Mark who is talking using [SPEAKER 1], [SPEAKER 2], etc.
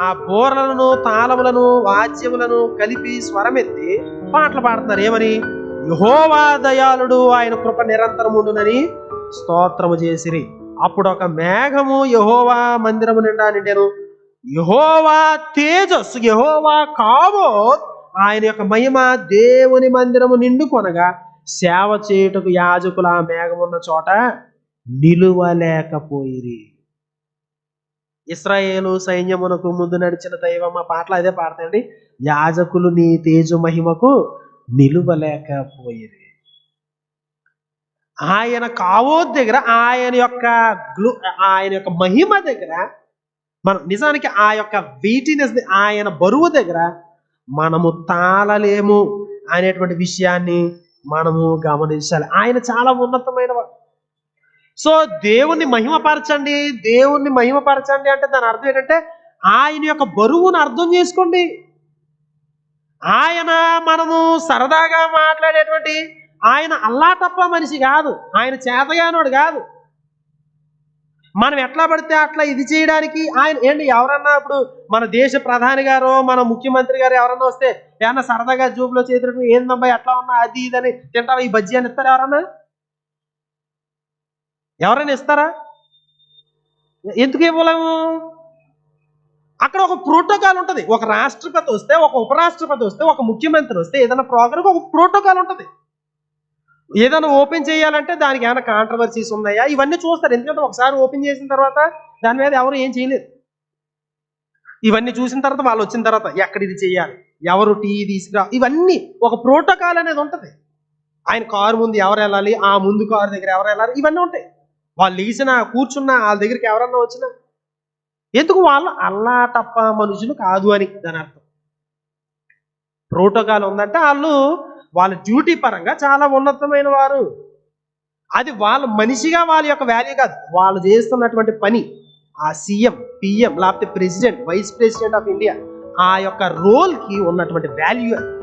[SPEAKER 1] ఆ బోర్లను తాళములను వాద్యములను కలిపి స్వరమెత్తి పాటలు పాడుతున్నారు. ఏమని? యహోవా దయాళుడు ఆయన కృప నిరంతరముండునని స్తోత్రము చేసిరి. అప్పుడు ఒక మేఘము యహోవా మందిరము నిండా నిండాను. యహోవా తేజస్సు యహోవా కావో ఆయన యొక్క మహిమ దేవుని మందిరము నిండుకొనగా సేవ చేయుటకు యాజకుల ఆ మేఘమున్న చోట నిలువలేకపోయిరి. ఇస్రాయేలు సైన్యమునకు ముందు నడిచిన దైవం ఆ పాటలు అదే పాడతాయండి. యాజకులు నీ తేజు మహిమకు నిలువలేకపోయిరి. ఆయన కావో దగ్గర ఆయన యొక్క గ్లు ఆయన యొక్క మహిమ దగ్గర మనం నిజానికి ఆ యొక్క వీటినెస్ ఆయన బరువు దగ్గర మనము తాళలేము అనేటువంటి విషయాన్ని మనము గమనించాలి. ఆయన చాలా ఉన్నతమైన వాడు. సో దేవుణ్ణి మహిమపరచండి దేవుణ్ణి మహిమపరచండి అంటే దాని అర్థం ఏంటంటే ఆయన యొక్క బరువును అర్థం చేసుకోండి. ఆయన మనము సరదాగా మాట్లాడేటువంటి ఆయన అల్లాటప్ప మనిషి కాదు ఆయన చేతగానోడు కాదు. మనం ఎట్లా పడితే అట్లా ఇది చేయడానికి ఆయన ఏంటి? ఎవరన్నా ఇప్పుడు మన దేశ ప్రధాని గారు మన ముఖ్యమంత్రి గారు ఎవరన్నా వస్తే ఏమన్నా సరదాగా జూబులో చేతులు ఏందమ్మా ఎట్లా ఉన్నా అది ఇది అని తింటావా ఈ బజ్జీ అని ఇస్తారు ఎవరన్నా? ఎవరైనా ఇస్తారా? ఎందుకు ఇవ్వలేము? అక్కడ ఒక ప్రోటోకాల్ ఉంటుంది. ఒక రాష్ట్రపతి వస్తే ఒక ఉపరాష్ట్రపతి వస్తే ఒక ముఖ్యమంత్రి వస్తే ఏదైనా ప్రోగ్రామ్ ఒక ప్రోటోకాల్ ఉంటుంది. ఏదైనా ఓపెన్ చేయాలంటే దానికి ఏమైనా కాంట్రవర్సీస్ ఉన్నాయా? ఇవన్నీ చూస్తారు. ఎందుకంటే ఒకసారి ఓపెన్ చేసిన తర్వాత దాని మీద ఎవరు ఏం చేయలేదు. ఇవన్నీ చూసిన తర్వాత వాళ్ళు వచ్చిన తర్వాత ఎక్కడ ఇది చేయాలి? ఎవరు టీ తీసుకురా? ఇవన్నీ ఒక ప్రోటోకాల్ అనేది ఉంటుంది. ఆయన కారు ముందు ఎవరు వెళ్ళాలి? ఆ ముందు కారు దగ్గర ఎవరు వెళ్ళాలి? ఇవన్నీ ఉంటాయి. వాళ్ళు లేచినా కూర్చున్నా వాళ్ళ దగ్గరికి ఎవరన్నా వచ్చినా ఎందుకు వాళ్ళు అల్లా తప్ప మనుషులు కాదు అని దాని అర్థం. ప్రోటోకాల్ ఉందంటే వాళ్ళు వాళ్ళ డ్యూటీ పరంగా చాలా ఉన్నతమైన వారు. అది వాళ్ళ మనిషిగా వాళ్ళ యొక్క వాల్యూ కాదు. వాళ్ళు చేస్తున్నటువంటి పని ఆ సీఎం పిఎం లేకపోతే president vice president of India ఆ యొక్క రోల్కి ఉన్నటువంటి వాల్యూ అది.